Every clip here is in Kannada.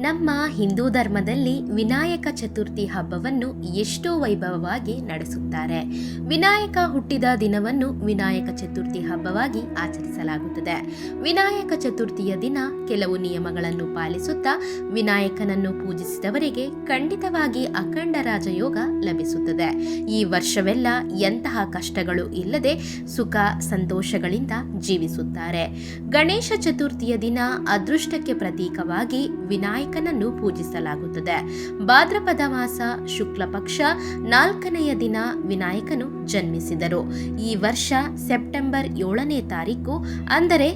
ನಮ್ಮ ಹಿಂದೂ ಧರ್ಮದಲ್ಲಿ ವಿನಾಯಕ ಚತುರ್ಥಿ ಹಬ್ಬವನ್ನು ಎಷ್ಟೋ ವೈಭವವಾಗಿ ನಡೆಸುತ್ತಾರೆ. ವಿನಾಯಕ ಹುಟ್ಟಿದ ದಿನವನ್ನು ವಿನಾಯಕ ಚತುರ್ಥಿ ಹಬ್ಬವಾಗಿ ಆಚರಿಸಲಾಗುತ್ತದೆ. ವಿನಾಯಕ ಚತುರ್ಥಿಯ ದಿನ ಕೆಲವು ನಿಯಮಗಳನ್ನು ಪಾಲಿಸುತ್ತಾ ವಿನಾಯಕನನ್ನು ಪೂಜಿಸಿದವರಿಗೆ ಖಂಡಿತವಾಗಿ ಅಖಂಡ ರಾಜಯೋಗ ಲಭಿಸುತ್ತದೆ. ಈ ವರ್ಷವೆಲ್ಲ ಎಂತಹ ಕಷ್ಟಗಳು ಇಲ್ಲದೆ ಸುಖ ಸಂತೋಷಗಳಿಂದ ಜೀವಿಸುತ್ತಾರೆ. ಗಣೇಶ ಚತುರ್ಥಿಯ ದಿನ ಅದೃಷ್ಟಕ್ಕೆ ಪ್ರತೀಕವಾಗಿ ವಿನಾಯಕನನ್ನು ಪೂಜಿಸಲಾಗುತ್ತದೆ. ಭಾದ್ರಪದ ಮಾಸ ಶುಕ್ಲ ಪಕ್ಷ ನಾಲ್ಕನೆಯ ದಿನ ವಿನಾಯಕನು ಜನ್ಮಿಸಿದರು. ಈ ವರ್ಷ ಸೆಪ್ಟೆಂಬರ್ ಏಳನೇ ತಾರೀಕು, ಅಂದರೆ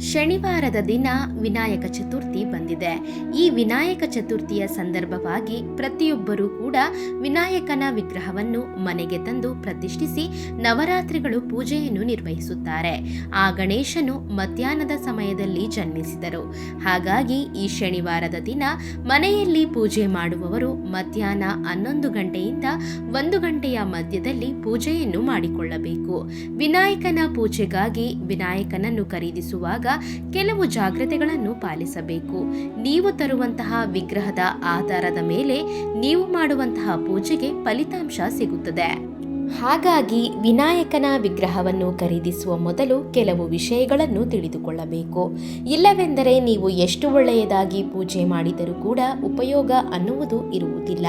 ಶನಿವಾರದ ದಿನ ವಿನಾಯಕ ಚತುರ್ಥಿ ಬಂದಿದೆ. ಈ ವಿನಾಯಕ ಚತುರ್ಥಿಯ ಸಂದರ್ಭವಾಗಿ ಪ್ರತಿಯೊಬ್ಬರೂ ಕೂಡ ವಿನಾಯಕನ ವಿಗ್ರಹವನ್ನು ಮನೆಗೆ ತಂದು ಪ್ರತಿಷ್ಠಿಸಿ ನವರಾತ್ರಿಗಳು ಪೂಜೆಯನ್ನು ನಿರ್ವಹಿಸುತ್ತಾರೆ. ಆ ಗಣೇಶನು ಮಧ್ಯಾಹ್ನದ ಸಮಯದಲ್ಲಿ ಜನ್ಮಿಸಿದರು. ಹಾಗಾಗಿ ಈ ಶನಿವಾರದ ದಿನ ಮನೆಯಲ್ಲಿ ಪೂಜೆ ಮಾಡುವವರು ಮಧ್ಯಾಹ್ನ ಹನ್ನೊಂದು ಗಂಟೆಯಿಂದ ಒಂದು ಗಂಟೆಯ ಮಧ್ಯದಲ್ಲಿ ಪೂಜೆಯನ್ನು ಮಾಡಿಕೊಳ್ಳಬೇಕು. ವಿನಾಯಕನ ಪೂಜೆಗಾಗಿ ವಿನಾಯಕನನ್ನು ಖರೀದಿಸುವಾಗ ಕೆಲವು ಜಾಗ್ರತೆಗಳನ್ನು ಪಾಲಿಸಬೇಕು. ನೀವು ತರುವಂತಹ ವಿಗ್ರಹದ ಆಧಾರದ ಮೇಲೆ ನೀವು ಮಾಡುವಂತಹ ಪೂಜೆಗೆ ಫಲಿತಾಂಶ ಸಿಗುತ್ತದೆ. ಹಾಗಾಗಿ ವಿನಾಯಕನ ವಿಗ್ರಹವನ್ನು ಖರೀದಿಸುವ ಮೊದಲು ಕೆಲವು ವಿಷಯಗಳನ್ನು ತಿಳಿದುಕೊಳ್ಳಬೇಕು. ಇಲ್ಲವೆಂದರೆ ನೀವು ಎಷ್ಟು ಒಳ್ಳೆಯದಾಗಿ ಪೂಜೆ ಮಾಡಿದರೂ ಕೂಡ ಉಪಯೋಗ ಅನ್ನುವುದು ಇರುವುದಿಲ್ಲ.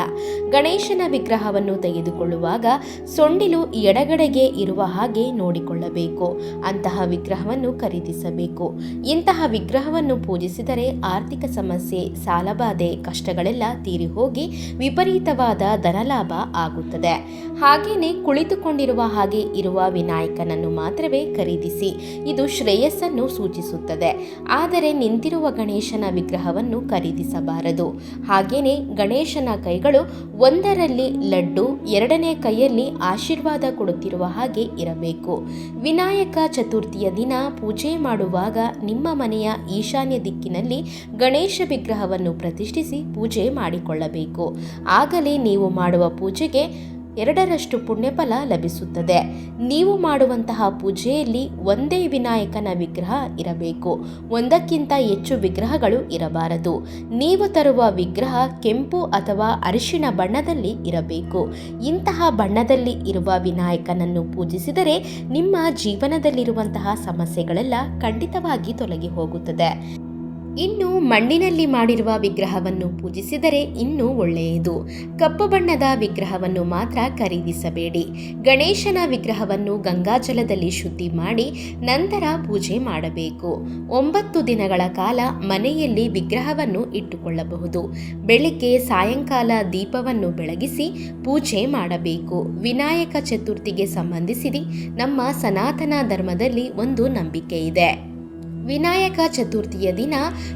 ಗಣೇಶನ ವಿಗ್ರಹವನ್ನು ತೆಗೆದುಕೊಳ್ಳುವಾಗ ಸೊಂಡಿಲು ಎಡಗಡೆಗೆ ಇರುವ ಹಾಗೆ ನೋಡಿಕೊಳ್ಳಬೇಕು. ಅಂತಹ ವಿಗ್ರಹವನ್ನು ಖರೀದಿಸಬೇಕು. ಇಂತಹ ವಿಗ್ರಹವನ್ನು ಪೂಜಿಸಿದರೆ ಆರ್ಥಿಕ ಸಮಸ್ಯೆ, ಸಾಲಬಾಧೆ, ಕಷ್ಟಗಳೆಲ್ಲ ತೀರಿ ಹೋಗಿ ವಿಪರೀತವಾದ ಧನಲಾಭ ಆಗುತ್ತದೆ. ಹಾಗೆಯೇ ಕುಳಿತುಕೊಂಡಿರುವ ಹಾಗೆ ಇರುವ ವಿನಾಯಕನನ್ನು ಮಾತ್ರವೇ ಖರೀದಿಸಿ ಇದು ಶ್ರೇಯಸ್ಸನ್ನು ಸೂಚಿಸುತ್ತದೆ. ಆದರೆ ನಿಂತಿರುವ ಗಣೇಶನ ವಿಗ್ರಹವನ್ನು ಖರೀದಿಸಬಾರದು. ಹಾಗೆಯೇ ಗಣೇಶನ ಕೈಗಳು ಒಂದರಲ್ಲಿ ಲಡ್ಡು, ಎರಡನೇ ಕೈಯಲ್ಲಿ ಆಶೀರ್ವಾದ ಕೊಡುತ್ತಿರುವ ಹಾಗೆ ಇರಬೇಕು. ವಿನಾಯಕ ಚತುರ್ಥಿಯ ದಿನ ಪೂಜೆ ಮಾಡುವಾಗ ನಿಮ್ಮ ಮನೆಯ ಈಶಾನ್ಯ ದಿಕ್ಕಿನಲ್ಲಿ ಗಣೇಶ ವಿಗ್ರಹವನ್ನು ಪ್ರತಿಷ್ಠಿಸಿ ಪೂಜೆ ಮಾಡಿಕೊಳ್ಳಬೇಕು. ಆಗಲೇ ನೀವು ಮಾಡುವ ಪೂಜೆಗೆ ಎರಡರಷ್ಟು ಪುಣ್ಯಫಲ ಲಭಿಸುತ್ತದೆ. ನೀವು ಮಾಡುವಂತಹ ಪೂಜೆಯಲ್ಲಿ ಒಂದೇ ವಿನಾಯಕನ ವಿಗ್ರಹ ಇರಬೇಕು. ಒಂದಕ್ಕಿಂತ ಹೆಚ್ಚು ವಿಗ್ರಹಗಳು ಇರಬಾರದು. ನೀವು ತರುವ ವಿಗ್ರಹ ಕೆಂಪು ಅಥವಾ ಅರಿಶಿನ ಬಣ್ಣದಲ್ಲಿ ಇರಬೇಕು. ಇಂತಹ ಬಣ್ಣದಲ್ಲಿ ಇರುವ ವಿನಾಯಕನನ್ನು ಪೂಜಿಸಿದರೆ ನಿಮ್ಮ ಜೀವನದಲ್ಲಿರುವಂತಹ ಸಮಸ್ಯೆಗಳೆಲ್ಲ ಖಂಡಿತವಾಗಿ ತೊಲಗಿ ಹೋಗುತ್ತದೆ. ಇನ್ನು ಮಣ್ಣಿನಲ್ಲಿ ಮಾಡಿರುವ ವಿಗ್ರಹವನ್ನು ಪೂಜಿಸಿದರೆ ಇನ್ನೂ ಒಳ್ಳೆಯದು. ಕಪ್ಪು ಬಣ್ಣದ ವಿಗ್ರಹವನ್ನು ಮಾತ್ರ ಖರೀದಿಸಬೇಡಿ. ಗಣೇಶನ ವಿಗ್ರಹವನ್ನು ಗಂಗಾಜಲದಲ್ಲಿ ಶುದ್ಧಿ ಮಾಡಿ ನಂತರ ಪೂಜೆ ಮಾಡಬೇಕು. ಒಂಬತ್ತು ದಿನಗಳ ಕಾಲ ಮನೆಯಲ್ಲಿ ವಿಗ್ರಹವನ್ನು ಇಟ್ಟುಕೊಳ್ಳಬಹುದು. ಬೆಳಿಗ್ಗೆ ಸಾಯಂಕಾಲ ದೀಪವನ್ನು ಬೆಳಗಿಸಿ ಪೂಜೆ ಮಾಡಬೇಕು. ವಿನಾಯಕ ಚತುರ್ಥಿಗೆ ಸಂಬಂಧಿಸಿ ನಮ್ಮ ಸನಾತನ ಧರ್ಮದಲ್ಲಿ ಒಂದು ನಂಬಿಕೆ ಇದೆ. ವಿನಾಯಕ ಚತುರ್ಥಿಯ ದಿನ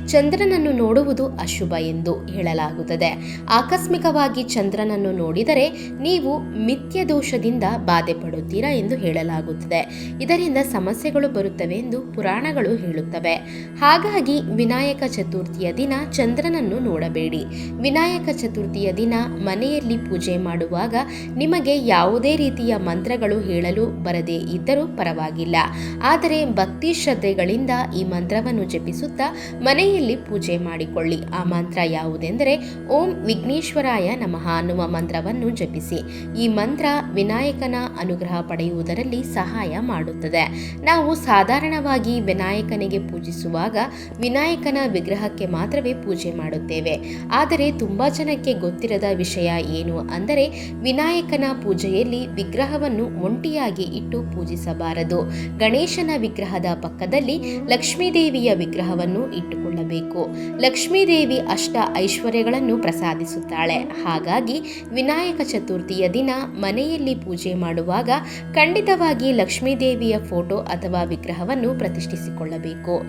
ಚಂದ್ರನನ್ನು ನೋಡುವುದು ಅಶುಭ ಎಂದು ಹೇಳಲಾಗುತ್ತದೆ. ಆಕಸ್ಮಿಕವಾಗಿ ಚಂದ್ರನನ್ನು ನೋಡಿದರೆ ನೀವು ಮಿಥ್ಯ ದೋಷದಿಂದ ಬಾಧೆ ಪಡುತ್ತೀರಾ ಎಂದು ಹೇಳಲಾಗುತ್ತದೆ. ಇದರಿಂದ ಸಮಸ್ಯೆಗಳು ಬರುತ್ತವೆ ಎಂದು ಪುರಾಣಗಳು ಹೇಳುತ್ತವೆ. ಹಾಗಾಗಿ ವಿನಾಯಕ ಚತುರ್ಥಿಯ ದಿನ ಚಂದ್ರನನ್ನು ನೋಡಬೇಡಿ. ವಿನಾಯಕ ಚತುರ್ಥಿಯ ದಿನ ಮನೆಯಲ್ಲಿ ಪೂಜೆ ಮಾಡುವಾಗ ನಿಮಗೆ ಯಾವುದೇ ರೀತಿಯ ಮಂತ್ರಗಳು ಹೇಳಲು ಬರದೇ ಇದ್ದರೂ ಪರವಾಗಿಲ್ಲ. ಆದರೆ ಭಕ್ತಿ ಶ್ರದ್ಧೆಗಳಿಂದ ಈ ಮಂತ್ರವನ್ನು ಜಪಿಸುತ್ತಾ ಮನೆಯಲ್ಲಿ ಪೂಜೆ ಮಾಡಿಕೊಳ್ಳಿ. ಆ ಮಂತ್ರ ಯಾವುದೆಂದರೆ, ಓಂ ವಿಘ್ನೇಶ್ವರಾಯ ನಮಃ ಅನ್ನುವ ಮಂತ್ರವನ್ನು ಜಪಿಸಿ. ಈ ಮಂತ್ರ ವಿನಾಯಕನ ಅನುಗ್ರಹ ಪಡೆಯುವುದರಲ್ಲಿ ಸಹಾಯ ಮಾಡುತ್ತದೆ. ನಾವು ಸಾಧಾರಣವಾಗಿ ವಿನಾಯಕನಿಗೆ ಪೂಜಿಸುವಾಗ ವಿನಾಯಕನ ವಿಗ್ರಹಕ್ಕೆ ಮಾತ್ರವೇ ಪೂಜೆ ಮಾಡುತ್ತೇವೆ. ಆದರೆ ತುಂಬ ಜನಕ್ಕೆ ಗೊತ್ತಿರದ ವಿಷಯ ಏನು ಅಂದರೆ, ವಿನಾಯಕನ ಪೂಜೆಯಲ್ಲಿ ವಿಗ್ರಹವನ್ನು ಒಂಟಿಯಾಗಿ ಇಟ್ಟು ಪೂಜಿಸಬಾರದು. ಗಣೇಶನ ವಿಗ್ರಹದ ಪಕ್ಕದಲ್ಲಿ ಲಕ್ಷ್ಮೀದೇವಿಯ ವಿಗ್ರಹವನ್ನು ಇಟ್ಟುಕೊಳ್ಳಬೇಕು. ಲಕ್ಷ್ಮೀದೇವಿ ಅಷ್ಟ ಐಶ್ವರ್ಯಗಳನ್ನು ಪ್ರಸಾದಿಸುತ್ತಾಳೆ. ಹಾಗಾಗಿ ವಿನಾಯಕ ಚತುರ್ಥಿಯ ದಿನ ಮನೆಯಲ್ಲಿ ಪೂಜೆ ಮಾಡುವಾಗ ಖಂಡಿತವಾಗಿ ಲಕ್ಷ್ಮೀದೇವಿಯ ಫೋಟೋ ಅಥವಾ ವಿಗ್ರಹವನ್ನು ಪ್ರತಿಷ್ಠಿಸಿಕೊಳ್ಳಬೇಕು.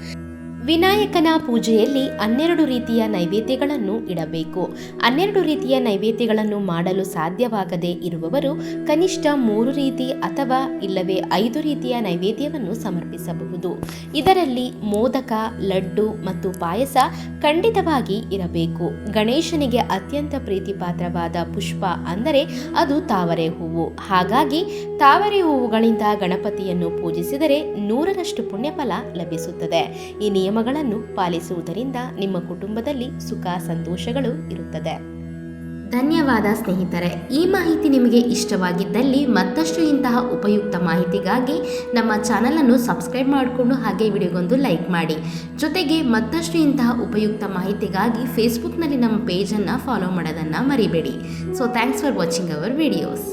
ವಿನಾಯಕನ ಪೂಜೆಯಲ್ಲಿ ಹನ್ನೆರಡು ರೀತಿಯ ನೈವೇದ್ಯಗಳನ್ನು ಇಡಬೇಕು. ಹನ್ನೆರಡು ರೀತಿಯ ನೈವೇದ್ಯಗಳನ್ನು ಮಾಡಲು ಸಾಧ್ಯವಾಗದೇ ಇರುವವರು ಕನಿಷ್ಠ ಮೂರು ರೀತಿ ಅಥವಾ ಇಲ್ಲವೇ ಐದು ರೀತಿಯ ನೈವೇದ್ಯವನ್ನು ಸಮರ್ಪಿಸಬಹುದು. ಇದರಲ್ಲಿ ಮೋದಕ, ಲಡ್ಡು ಮತ್ತು ಪಾಯಸ ಖಂಡಿತವಾಗಿ ಇರಬೇಕು. ಗಣೇಶನಿಗೆ ಅತ್ಯಂತ ಪ್ರೀತಿಪಾತ್ರವಾದ ಪುಷ್ಪ ಅಂದರೆ ಅದು ತಾವರೆ ಹೂವು. ಹಾಗಾಗಿ ತಾವರೆ ಹೂವುಗಳಿಂದ ಗಣಪತಿಯನ್ನು ಪೂಜಿಸಿದರೆ ನೂರರಷ್ಟು ಪುಣ್ಯಫಲ ಲಭಿಸುತ್ತದೆ. ಈ ನಿಯಮಗಳನ್ನು ಪಾಲಿಸುವುದರಿಂದ ನಿಮ್ಮ ಕುಟುಂಬದಲ್ಲಿ ಸುಖ ಸಂತೋಷಗಳು ಇರುತ್ತದೆ. ಧನ್ಯವಾದ ಸ್ನೇಹಿತರೆ, ಈ ಮಾಹಿತಿ ನಿಮಗೆ ಇಷ್ಟವಾಗಿದ್ದಲ್ಲಿ ಮತ್ತಷ್ಟು ಇಂತಹ ಉಪಯುಕ್ತ ಮಾಹಿತಿಗಾಗಿ ನಮ್ಮ ಚಾನಲನ್ನು ಸಬ್ಸ್ಕ್ರೈಬ್ ಮಾಡಿಕೊಂಡು ಹಾಗೆ ವಿಡಿಯೋಗೊಂದು ಲೈಕ್ ಮಾಡಿ. ಜೊತೆಗೆ ಮತ್ತಷ್ಟು ಇಂತಹ ಉಪಯುಕ್ತ ಮಾಹಿತಿಗಾಗಿ ಫೇಸ್ಬುಕ್ನಲ್ಲಿ ನಮ್ಮ ಪೇಜನ್ನು ಫಾಲೋ ಮಾಡೋದನ್ನು ಮರಿಬೇಡಿ. So thanks for watching our videos